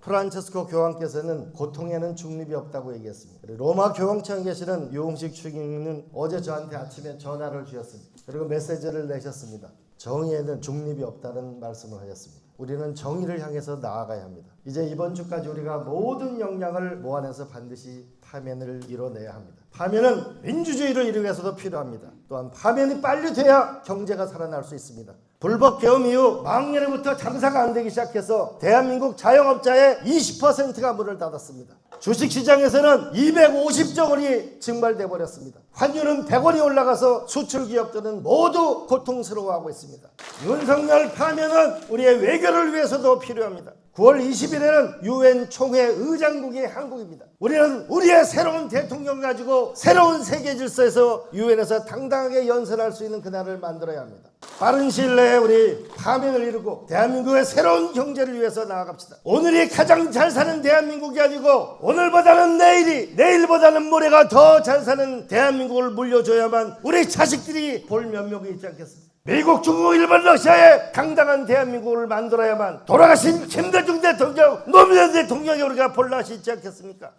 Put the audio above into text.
프란체스코 교황께서는 고통에는 중립이 없다고 얘기했습니다. 로마 교황청에 계시는 유홍식 추기는 어제 저한테 아침에 전화를 주셨습니다. 그리고 메시지를 내셨습니다. 정의에는 중립이 없다는 말씀을 하셨습니다. 우리는 정의를 향해서 나아가야 합니다. 이제 이번 주까지 우리가 모든 역량을 모아내서 반드시 파면을 이뤄내야 합니다. 파면은 민주주의를 이루기 위해서도 필요합니다. 또한 파면이 빨리 돼야 경제가 살아날 수 있습니다. 불법 개엄 이후 망년에부터 장사가 안 되기 시작해서 대한민국 자영업자의 20%가 문을 닫았습니다. 주식시장에서는 250조 원이 증발돼 버렸습니다. 환율은 100원이 올라가서 수출 기업들은 모두 고통스러워하고 있습니다. 윤석열 파면은 우리의 외교를 위해서도 필요합니다. 9월 20일에는 유엔 총회 의장국이 한국입니다. 우리는 우리의 새로운 대통령 가지고 새로운 세계 질서에서 유엔에서 당당하게 연설할 수 있는 그날을 만들어야 합니다. 빠른 시일 내에 우리 파면을 이루고 대한민국의 새로운 경제를 위해서 나아갑시다. 오늘이 가장 잘 사는 대한민국이 아니고 오늘보다는 내일이 내일보다는 모레가 더 잘 사는 대한민국을 물려줘야만 우리 자식들이 볼 면목이 있지 않겠습니까? 미국, 중국, 일본, 러시아의 당당한 대한민국을 만들어야만 돌아가신 김대중 대통령, 노무현 대통령이 우리가 볼라시 있지 않겠습니까?